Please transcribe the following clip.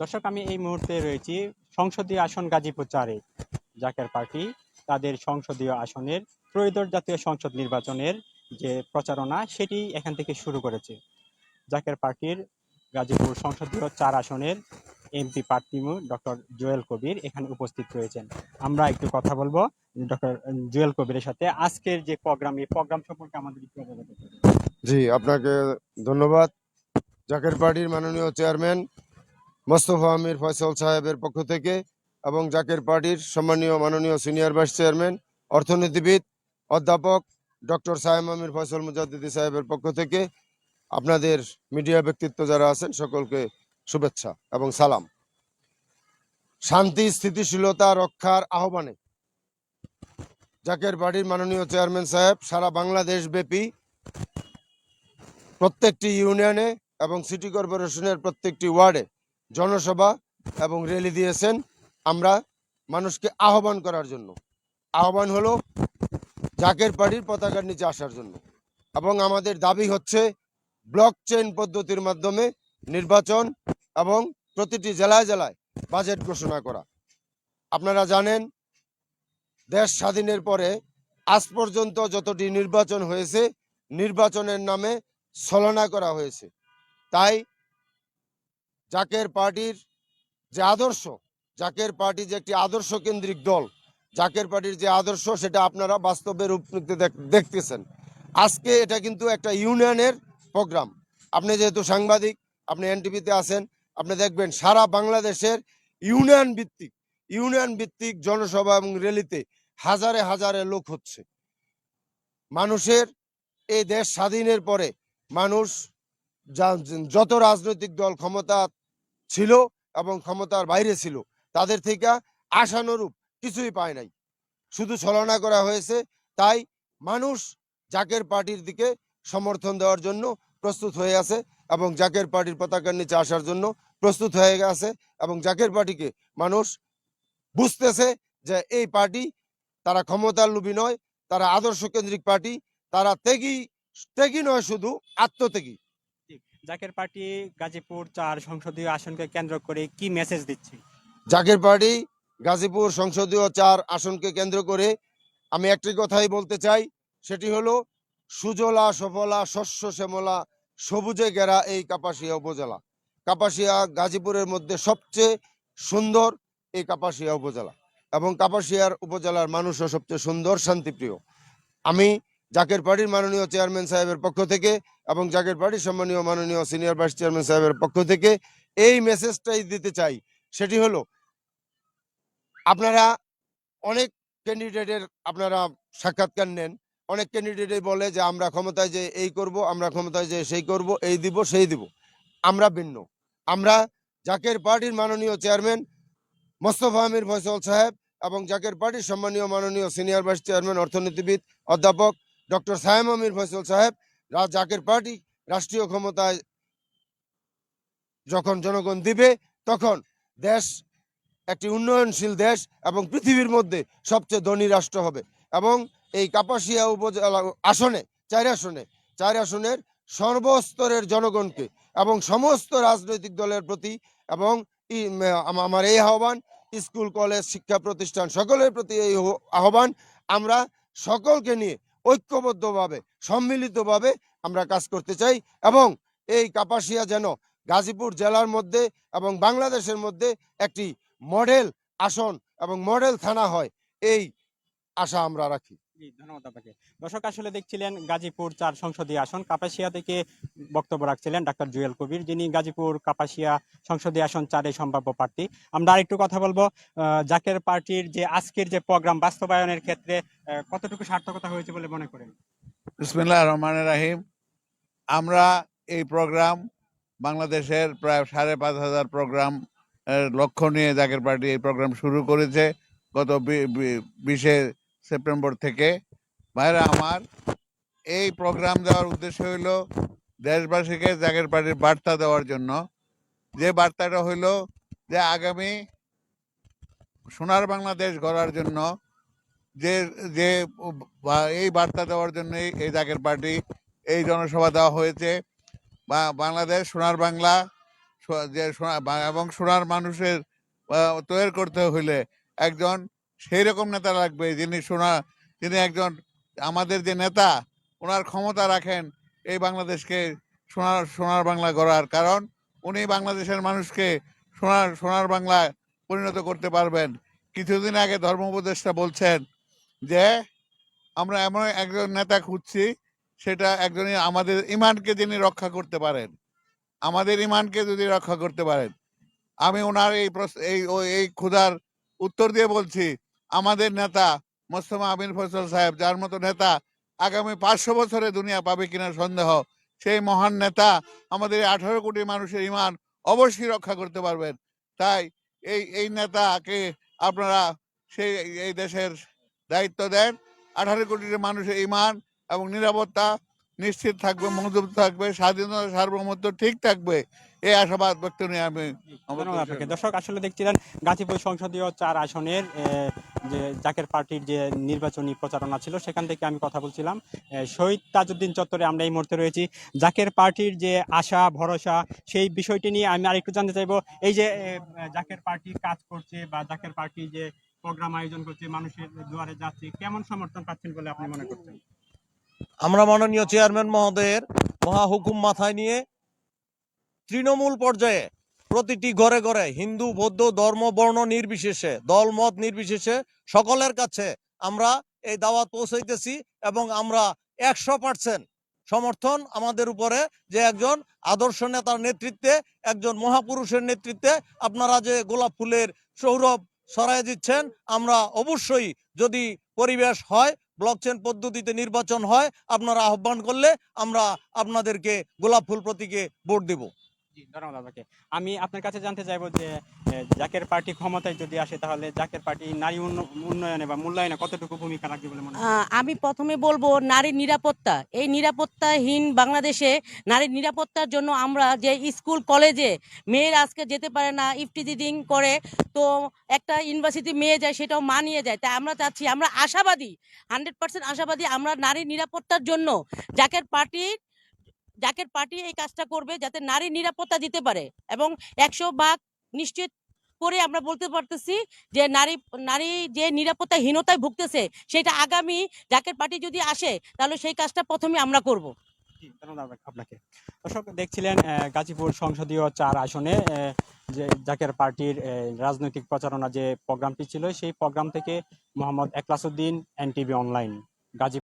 দর্শক, আমি এই মুহূর্তে রয়েছি সংসদীয় আসন গাজীপুর চারে। জাকের পার্টি, তাদের সংসদীয় আসনের ত্রয়োদশ জাতীয় সংসদ নির্বাচনের যে প্রচারণা, সেটি এখান থেকে শুরু করেছে। জাকের পার্টির গাজীপুর সংসদীয় চার আসনের এমপি প্রার্থী ডক্টর জুয়েল কবির এখানে উপস্থিত রয়েছেন। আমরা একটু কথা বলব ডক্টর জুয়েল কবিরের সাথে। আজকের যে প্রোগ্রাম, এই প্রোগ্রাম সম্পর্কে আমাদের একটু জি, আপনাকে ধন্যবাদ। জাকের পার্টির মাননীয় চেয়ারম্যান মোস্তফা আমির ফয়সল সাহেবের পক্ষ থেকে এবং জাকের পার্টির সম্মানীয় মাননীয় সিনিয়র ভাইস চেয়ারম্যান, অর্থনীতিবিদ, অধ্যাপক ডক্টর সাহেব আমির ফয়সল মুজাদ্দিদি সাহেবের পক্ষ থেকে আপনাদের মিডিয়া ব্যক্তিত্ব যারা আছেন সকলকে শুভেচ্ছা এবং সালাম। শান্তি, স্থিতিশীলতা রক্ষার আহ্বানে জাকের পার্টির মাননীয় চেয়ারম্যান সাহেব সারা বাংলাদেশ ব্যাপী প্রত্যেকটি ইউনিয়নে এবং সিটি কর্পোরেশনের প্রত্যেকটি ওয়ার্ডে জনসভা এবং র্যালি দিয়েছেন আমরা মানুষকে আহ্বান করার জন্য। আহ্বান হলো জাকের পার্টির পতাকার নিচে আসার জন্য এবং আমাদের দাবি হচ্ছে ব্লক চেইন পদ্ধতির মাধ্যমে নির্বাচন এবং প্রতিটি জেলায় জেলায় বাজেট ঘোষণা করা। আপনারা জানেন, দেশ স্বাধীনের পরে আজ পর্যন্ত যতটি নির্বাচন হয়েছে, নির্বাচনের নামে ছলনা করা হয়েছে। তাই জাকের পার্টির যে আদর্শ, জাকের পার্টি যে একটি আদর্শ কেন্দ্রিক দল, জাকের পার্টির যে আদর্শ সেটা আপনারা বাস্তবে রূপ নিতে দেখ- দেখতেছেন। আজকে এটা কিন্তু একটা ইউনিয়নের প্রোগ্রাম। আপনি যেহেতু সাংবাদিক, আপনি এনটিভিতে আছেন, আপনি দেখবেন সারা বাংলাদেশের ইউনিয়ন ভিত্তিক ইউনিয়ন ভিত্তিক জনসভা এবং র্যালিতে হাজারে হাজারে লোক হচ্ছে। মানুষের এই দেশ স্বাধীনের পরে মানুষ যত রাজনৈতিক দল ক্ষমতা ছিল এবং ক্ষমতার বাইরে ছিল। তাদের থেকে আশানুরূপ কিছুই পায় নাই। শুধু ছলনা করা হয়েছে, তাই মানুষ জাকের পার্টির দিকে সমর্থন দেওয়ার জন্য প্রস্তুত হয়ে আছে এবং জাকের পার্টির পতাকার নিচে আসার জন্য প্রস্তুত হয়ে গেছে এবং জাকের পার্টিকে মানুষ বুঝতেছে যে এই পার্টি তারা ক্ষমতার লোভী নয়, তারা আদর্শ কেন্দ্রিক পার্টি, তারা ত্যাগী ত্যাগী নয় শুধু, আত্মত্যাগী। জাকের পার্টি গাজীপুর চার সংসদীয় আসনকে কেন্দ্র করে কি মেসেজ দিচ্ছে? জাকের পার্টি গাজীপুর সংসদীয় চার আসনকে কেন্দ্র করে আমি একটি কথাই বলতে চাই, সেটি হলো, সুজলা, সফলা, শস্য, শ্যামলা, সবুজে ঘেরা এই কাপাসিয়া উপজেলা। কাপাসিয়া গাজীপুরের মধ্যে সবচেয়ে সুন্দর এই কাপাসিয়া উপজেলা এবং কাপাসিয়ার উপজেলার মানুষও সবচেয়ে সুন্দর, শান্তিপ্রিয়। আমি জাকের পার্টির মাননীয় চেয়ারম্যান সাহেবের পক্ষ থেকে এবং জাকের পার্টির সম্মানীয় মাননীয় সিনিয়র ভাইস চেয়ারম্যান সাহেবের পক্ষ থেকে এই মেসেজটাই দিতে চাই। সেটি হলো, আপনারা অনেক ক্যান্ডিডেটের আপনারা সাক্ষাৎকার নেন। অনেক ক্যান্ডিডেটই বলে যে, আমরা ক্ষমতায় যে এই করব, আমরা ক্ষমতায় যে সেই করব, এই দিব, সেই দিব। আমরা ভিন্ন। আমরা জাকের পার্টির মাননীয় চেয়ারম্যান মোস্তফা আমির ফয়সল সাহেব এবং জাকের পার্টির সম্মানীয় মাননীয় সিনিয়র ভাইস চেয়ারম্যান অর্থনীতিবিদ, অধ্যাপক ডক্টর সায়েম আমির ফয়সল সাহেব জাকের পার্টি রাষ্ট্রীয় ক্ষমতায় যখন জনগণ দিবে, তখন দেশ একটি উন্নয়নশীল দেশ এবং পৃথিবীর মধ্যে সবচেয়ে ধনী রাষ্ট্র হবে। এবং এই কাপাসিয়া উপজেলা, আসনে, চার আসনে, চার আসনের সর্বস্তরের জনগণকে এবং সমস্ত রাজনৈতিক দলের প্রতি এবং আমার এই আহ্বান, স্কুল, কলেজ, শিক্ষা প্রতিষ্ঠান সকলের প্রতি এই আহ্বান, আমরা সকলকে নিয়ে ঐক্যবদ্ধভাবে, সম্মিলিতভাবে আমরা কাজ করতে চাই এবং এই কাপাসিয়া যেন গাজীপুর জেলার মধ্যে এবং বাংলাদেশের মধ্যে একটি মডেল আসন এবং মডেল থানা হয়, এই আশা আমরা রাখি। ধন্যবাদ আপনাকে। দর্শক, আসলে দেখছিলেন গাজীপুর চার সংসদীয় আসন, কাপাসিয়া থেকে বক্তব্য রাখছিলেন ডাক্তার জুয়েল কবির, যিনি গাজীপুর কাপাসিয়া সংসদীয় আসন চারে সম্ভাব্য প্রার্থী। আমরা আরেকটু কথা বলব জাকের পার্টির যে আজকের যে প্রোগ্রাম বাস্তবায়নের ক্ষেত্রে কতটুকু সার্থকতা হয়েছে বলে মনে করেন? বিসমিল্লাহ রহমান রাহিম। আমরা এই প্রোগ্রাম, বাংলাদেশের প্রায় সাড়ে পাঁচ হাজার প্রোগ্রাম লক্ষ্য নিয়ে জাকের পার্টি এই প্রোগ্রাম শুরু করেছে। গত বিশে সেপ্টেম্বর থেকে। ভাইরা, আমার এই প্রোগ্রাম দেওয়ার উদ্দেশ্য হইল দেশবাসীকে জাকের পার্টির বার্তা দেওয়ার জন্য। যে বার্তাটা হইল যে আগামী সোনার বাংলাদেশ গড়ার জন্য যে যে এই বার্তা দেওয়ার জন্যই এই জাকের পার্টি, এই জনসভা দেওয়া হয়েছে। বা বাংলাদেশ সোনার বাংলা যে এবং সোনার মানুষের তৈরি করতে হইলে একজন সেই রকম নেতা লাগবে যিনি সোনা, যিনি একজন আমাদের যে নেতা, ওনার ক্ষমতা রাখেন এই বাংলাদেশকে সোনার সোনার বাংলা গড়ার কারণ উনি বাংলাদেশের মানুষকে সোনার সোনার বাংলায় পরিণত করতে পারবেন। কিছুদিন আগে ধর্ম উপদেষ্টা বলছেন যে, আমরা এমন একজন নেতা খুঁজছি, সেটা একজনই আমাদের ইমানকে যিনি রক্ষা করতে পারেন, আমাদের ইমানকে যদি রক্ষা করতে পারেন। আমি ওনার এই এই ক্ষুধার উত্তর দিয়ে বলছি আমাদের নেতা মোস্তফা আমির ফসল সাহেব যার মতো নেতা আগামী পাঁচশো বছরে দুনিয়া পাবে কিনা সন্দেহ সেই মহান নেতা আমাদের আঠারো কোটি মানুষের ইমান অবশ্যই রক্ষা করতে পারবেন। তাই এই এই নেতাকে আপনারা সেই এই দেশের দায়িত্ব দেন। আঠারো কোটি মানুষের ইমান এবং নিরাপত্তা নিশ্চিত থাকবে মজুব থাকবে স্বাধীনতা সার্বভৌমত্ব ঠিক থাকবে এই আশাবাদ ব্যক্ত নিয়ে আমি দর্শক আসলে দেখছিলেন গাজীপুর সংসদীয় চার আসনের যে জাকের পার্টির যে নির্বাচনী প্রচারণা ছিল, সেখান থেকে আমি কথা বলছিলাম। শহীদ তাজউদ্দিন চত্বরে আমরা এই মুহূর্তে রয়েছি। জাকের পার্টির যে আশা, ভরসা, সেই বিষয়টি নিয়ে আমি আরেকটু জানতে চাইব। এই যে জাকের পার্টি কাজ করছে বা জাকের পার্টি যে প্রোগ্রাম আয়োজন করছে, মানুষের দুয়ারে যাচ্ছে, কেমন সমর্থন পাচ্ছেন বলে আপনি মনে করছেন? আমরা মাননীয় চেয়ারম্যান মহোদয়ের মহা হুকুম মাথায় নিয়ে তৃণমূল পর্যায়ে প্রতিটি ঘরে ঘরে হিন্দু, বৌদ্ধ, ধর্ম, বর্ণ নির্বিশেষে দল মত নির্বিশেষে সকলের কাছে আমরা এই দাওয়াত পৌঁছাইতেছি এবং আমরা একশো পার্সেন্ট সমর্থন আমাদের উপরে যে একজন আদর্শ নেতার নেতৃত্বে, একজন মহাপুরুষের নেতৃত্বে আপনারা যে গোলাপ ফুলের সৌরভ ছড়াই দিচ্ছেন, আমরা অবশ্যই যদি পরিবেশ হয় ব্লক চেন পদ্ধতিতে নির্বাচন হয়, আপনারা আহ্বান করলে আমরা আপনাদেরকে গোলাপ ফুল প্রতীকে ভোট দেব। আমি আপনার কাছে জানতে চাইব যে জাকের পার্টি ক্ষমতায় যদি আসে, তাহলে জাকের পার্টি নারী উন্ন- উন্নয়নে বা মূল্যায়নে কতটুকু ভূমিকা রাখবে বলে মনে আমি প্রথমে বলব, নারীর নিরাপত্তা। এই নিরাপত্তাহীন বাংলাদেশে নারীর নিরাপত্তার জন্য আমরা যে স্কুল, কলেজে মেয়ের আজকে যেতে পারে না ইফটিজিং করে, তো একটা ইউনিভার্সিটি মেয়ে যায়, সেটাও মানিয়ে যায়। তাই আমরা চাচ্ছি, আমরা আশাবাদী, হান্ড্রেড পার্সেন্ট আশাবাদী আমরা নারীর নিরাপত্তার জন্য জাকের পার্টি জাকের পার্টি এই কাজটা করবে যাতে নারীর নিরাপত্তা দিতে পারে এবং একশো ভাগ নিশ্চিত করে আমরা বলতে পারতেছি যে নারী নারী যে নিরাপত্তাহীনতায় ভুগতেছে সেটা আগামী জাকের পার্টি যদি আসে তাহলে সেই কাজটা প্রথমে আমরা করব। আপনাকে। দর্শক, দেখছিলেন গাজীপুর সংসদীয় চার আসনে যে জাকের পার্টির রাজনৈতিক প্রচারণা যে প্রোগ্রামটি ছিল, সেই প্রোগ্রাম থেকে মোহাম্মদ একলাসউদ্দিন এনটিভি অনলাইন গাজীপুর